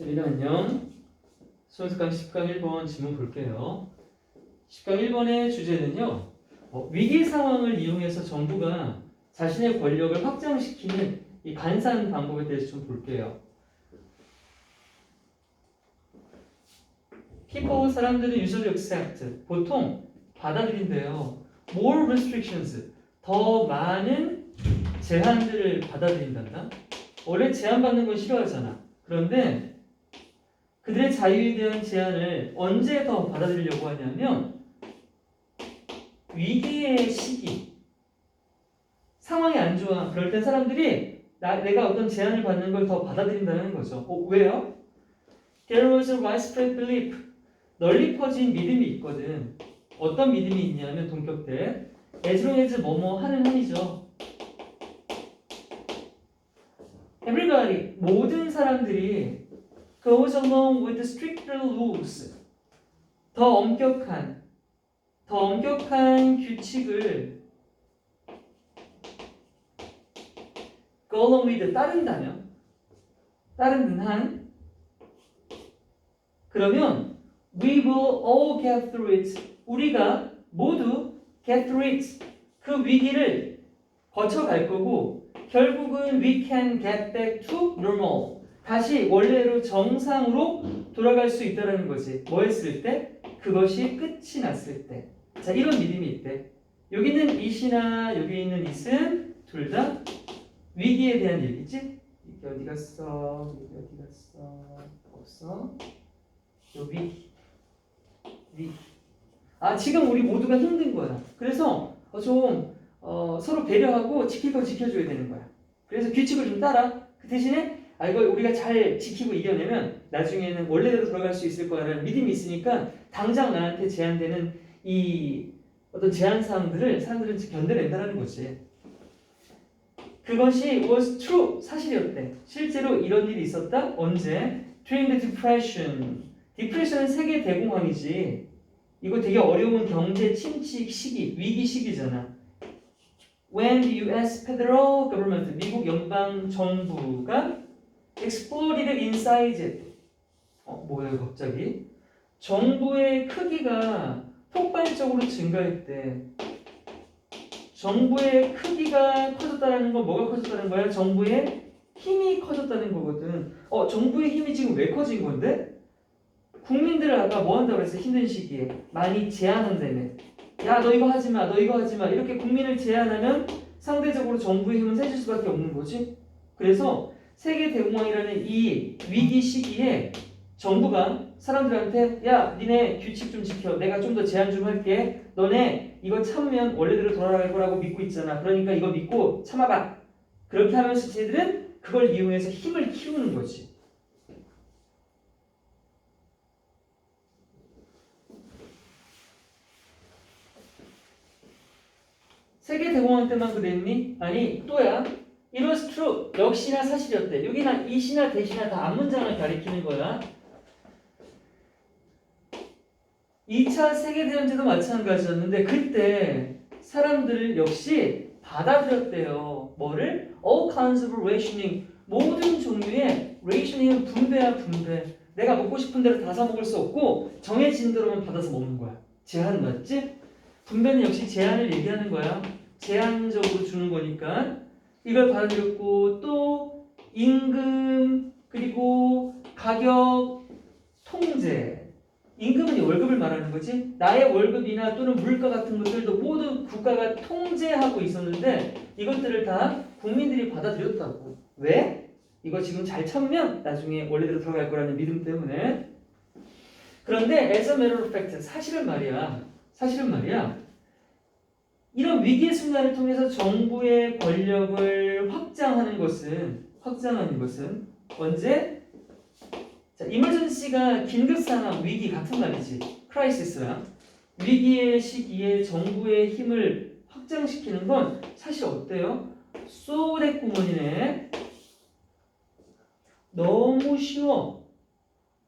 여러분 안녕. 수원습강 10강 1번 질문 볼게요. 10강 1번의 주제는요. 어, 위기 상황을 이용해서 정부가 자신의 권력을 확장시키는 이 간사한 방법에 대해서 좀 볼게요. people 사람들은 usually 보통 받아들인대요. more restrictions 더 많은 제한들을 받아들인단다. 원래 제한받는 건 싫어하잖아. 그런데 그들의 자유에 대한 제한을 언제 더 받아들이려고 하냐면 위기의 시기. 상황이 안 좋아. 그럴 땐 사람들이 나, 내가 어떤 제한을 받는 걸 더 받아들인다는 거죠. 어, 왜요? There was a widespread belief. 널리 퍼진 믿음이 있거든. 어떤 믿음이 있냐면 동격 때 as long as 뭐뭐 하는 한이죠. Everybody 모든 사람들이 goes along with stricter rules. 더 엄격한, 더 엄격한 규칙을 go along with 따른다면, 따르는 한, 그러면 we will all get through it. 우리가 모두 get through it. 그 위기를 거쳐갈 거고, 결국은 we can get back to normal. 다시 원래로 정상으로 돌아갈 수 있다는 거지. 뭐 했을 때? 그것이 끝이 났을 때. 자, 이런 믿음이 있대. 여기 있는 이시나 여기 있는 이은 둘 다 위기에 대한 얘기지? 이게 어디 갔어? 이게 어디 갔어? 없어? 요 위기. 위기. 아, 지금 우리 모두가 힘든 거야. 그래서 어, 좀 어, 서로 배려하고 지킬 건 지켜줘야 되는 거야. 그래서 규칙을 좀 따라. 그 대신에 아 이걸 우리가 잘 지키고 이겨내면 나중에는 원래대로 돌아갈 수 있을 거라는 믿음이 있으니까 당장 나한테 제한되는 이 어떤 제한 사항들을 사람들은 견뎌낸다는 거지. 그것이 was true 사실이었대. 실제로 이런 일이 있었다. 언제? During the Depression. Depression은 세계 대공황이지. 이거 되게 어려운 경제 침체 시기, 위기 시기잖아. When the U.S. federal government, 미국 연방 정부가 exploded in size. 어, 이거 갑자기? 정부의 크기가 폭발적으로 증가했대. 정부의 크기가 커졌다는 건 뭐가 커졌다는 거야? 정부의 힘이 커졌다는 거거든. 어, 정부의 힘이 지금 왜 커진 건데? 국민들을 아까 뭐 한다고 그랬어? 힘든 시기에 많이 제한한다며. 야, 너 이거 하지 마, 너 이거 하지 마. 이렇게 국민을 제한하면 상대적으로 정부의 힘은 세질 수밖에 없는 거지. 그래서 세계 대공황이라는 이 위기 시기에 정부가 사람들한테 야 니네 규칙 좀 지켜. 내가 좀 더 제한 좀 할게. 너네 이거 참으면 원래대로 돌아갈 거라고 믿고 있잖아. 그러니까 이거 믿고 참아봐. 그렇게 하면서 쟤들은 그걸 이용해서 힘을 키우는 거지. 세계 대공황 때만 그랬니? 아니 또야 It was true. 역시나 사실이었대. 여기나 이시나 대시나 다 앞문장을 가리키는 거야. 2차 세계대전 때도 마찬가지였는데 그때 사람들 역시 받아들였대요. 뭐를? All kinds of rationing. 모든 종류의 rationing은 분배야 분배. 내가 먹고 싶은 대로 다 사 먹을 수 없고 정해진 대로만 받아서 먹는 거야. 제한 맞지? 분배는 역시 제한을 얘기하는 거야. 제한적으로 주는 거니까. 이걸 받아들였고 또 임금 그리고 가격 통제 임금은 이 월급을 말하는 거지. 나의 월급이나 또는 물가 같은 것들도 모두 국가가 통제하고 있었는데 이것들을 다 국민들이 받아들였다고. 왜? 이거 지금 잘 참으면 나중에 원래대로 들어갈 거라는 믿음 때문에. 그런데 as a matter of fact 사실은 말이야. 사실은 말이야 이런 위기의 순간을 통해서 정부의 권력을 확장하는 것은 확장하는 것은 언제? 자, 이머전시가 긴급 상황, 위기 같은 말이지. 크라이시스랑 위기의 시기에 정부의 힘을 확장시키는 건 사실 어때요? 쏘대구먼이네. 너무 쉬워.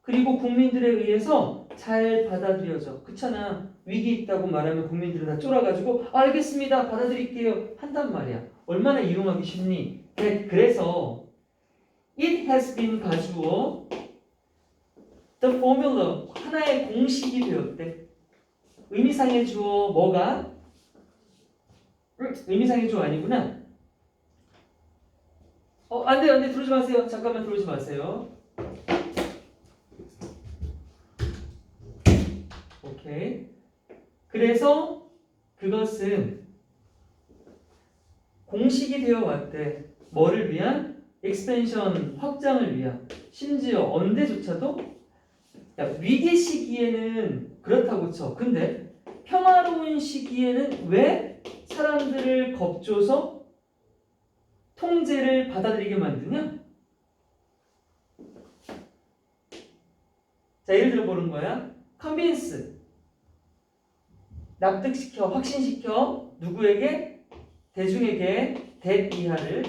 그리고 국민들에 의해서 잘 받아들여져. 그렇잖아. 위기 있다고 말하면 국민들은 다 쫄아가지고 알겠습니다 받아들일게요 한단 말이야 얼마나 이용하기 쉽니 네, 그래서 it has been 가주어 the formula 하나의 공식이 되었대. 의미상의 주어 뭐가? 음, 의미상의 주어 아니구나. 어, 안 돼, 안 돼, 들어오지 마세요. 잠깐만 들어오지 마세요. 오케이. 그래서 그것은 공식이 되어 왔대. 뭐를 위한? 익스펜션 확장을 위한. 심지어 언제조차도 야, 위기 시기에는 그렇다고 쳐. 근데 평화로운 시기에는 왜 사람들을 겁줘서 통제를 받아들이게 만드냐? 자, 예를 들어 보는 거야. 컨빈스. 납득시켜, 확신시켜. 누구에게? 대중에게 대 이하를.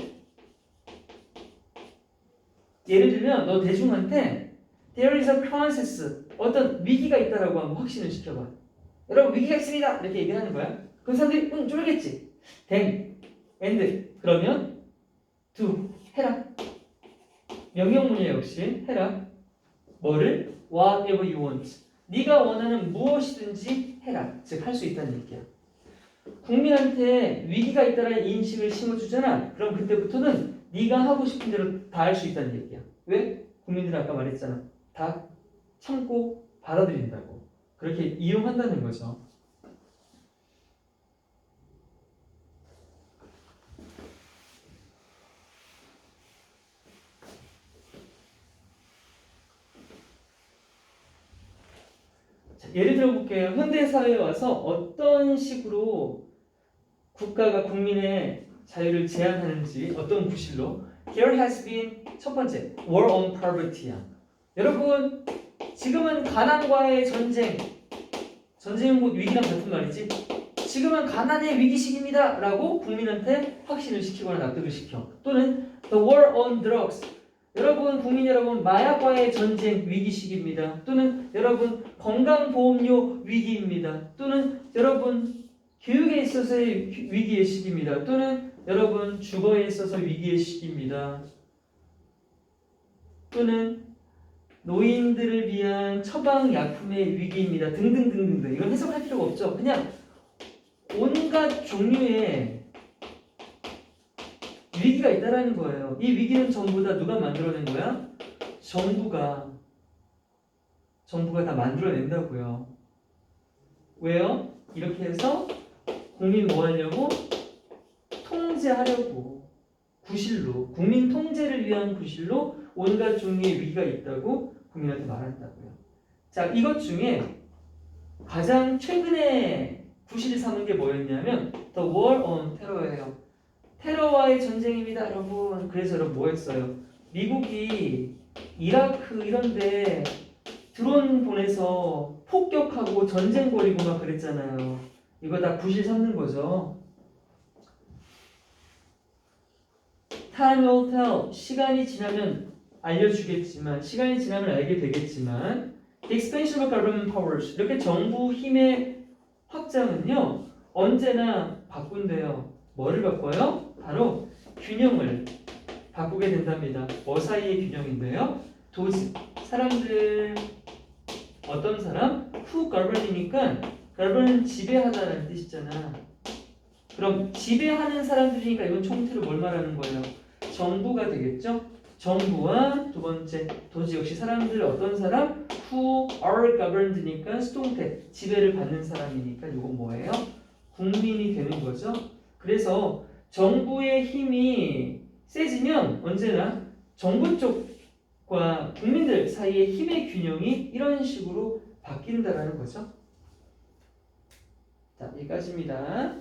예를 들면 너 대중한테 There is a crisis. 어떤 위기가 있다라고 한번 확신을 시켜봐. 여러분 위기가 있습니다. 이렇게 얘기하는 거야. 그럼 사람들이 응 쫄겠지. then, and 그러면 do 해라. 명령문이야 역시 해라. 뭐를? Whatever you want. 네가 원하는 무엇이든지 해라. 즉 할 수 있다는 얘기야. 국민한테 위기가 있다는 인식을 심어주잖아. 그럼 그때부터는 네가 하고 싶은 대로 다 할 수 있다는 얘기야. 왜? 국민들은 아까 말했잖아. 다 참고 받아들인다고. 그렇게 이용한다는 거죠. 예를 들어 볼게요. 현대 사회에 와서 어떤 식으로 국가가 국민의 자유를 제한하는지 어떤 구실로 Here has been 첫 번째 war on poverty야. 여러분 지금은 가난과의 전쟁 전쟁은 곧 위기랑 같은 말이지. 지금은 가난의 위기 시기입니다 라고 국민한테 확신을 시키거나 납득을 시켜. 또는 the war on drugs 여러분 국민 여러분 마약과의 전쟁 위기 시기입니다. 또는 여러분 건강보험료 위기입니다. 또는 여러분 교육에 있어서의 위기의 시기입니다. 또는 여러분 주거에 있어서 위기의 시기입니다. 또는 노인들을 위한 처방 약품의 위기입니다. 등등등등등. 이건 해석할 필요가 없죠. 그냥 온갖 종류의 위기가 있다라는 거예요. 이 위기는 전부 다 누가 만들어낸 거야? 정부가 정부가 다 만들어낸다고요. 왜요? 이렇게 해서 국민 뭐 하려고? 통제하려고 구실로 국민 통제를 위한 구실로 온갖 종류의 위기가 있다고 국민한테 말한다고요. 자, 이것 중에 가장 최근에 구실을 삼은 게 뭐였냐면 The War on Terror예요. 테러와의 전쟁입니다, 여러분. 그래서 여러분 뭐 했어요? 미국이 이라크 이런데 드론 보내서 폭격하고 전쟁 벌이고 막 그랬잖아요. 이거 다 구실 삼는 거죠. Time will tell. 시간이 지나면 알려주겠지만, 시간이 지나면 알게 되겠지만, the expansion of government powers. 이렇게 정부 힘의 확장은요, 언제나 바꾼대요. 뭐를 바꿔요? 바로 균형을 바꾸게 된답니다. 뭐 사이의 균형인데요? 도지. 사람들, 어떤 사람? who govern이니까, govern은 지배하다라는 뜻이잖아. 그럼 지배하는 사람들이니까 이건 총태로 뭘 말하는 거예요? 정부가 되겠죠? 정부와 두 번째 도지 역시 사람들 어떤 사람? who are governed니까 수동태 지배를 받는 사람이니까 이건 뭐예요? 국민이 되는 거죠. 그래서 정부의 힘이 세지면 언제나 정부 쪽과 국민들 사이의 힘의 균형이 이런 식으로 바뀐다라는 거죠. 자, 여기까지입니다.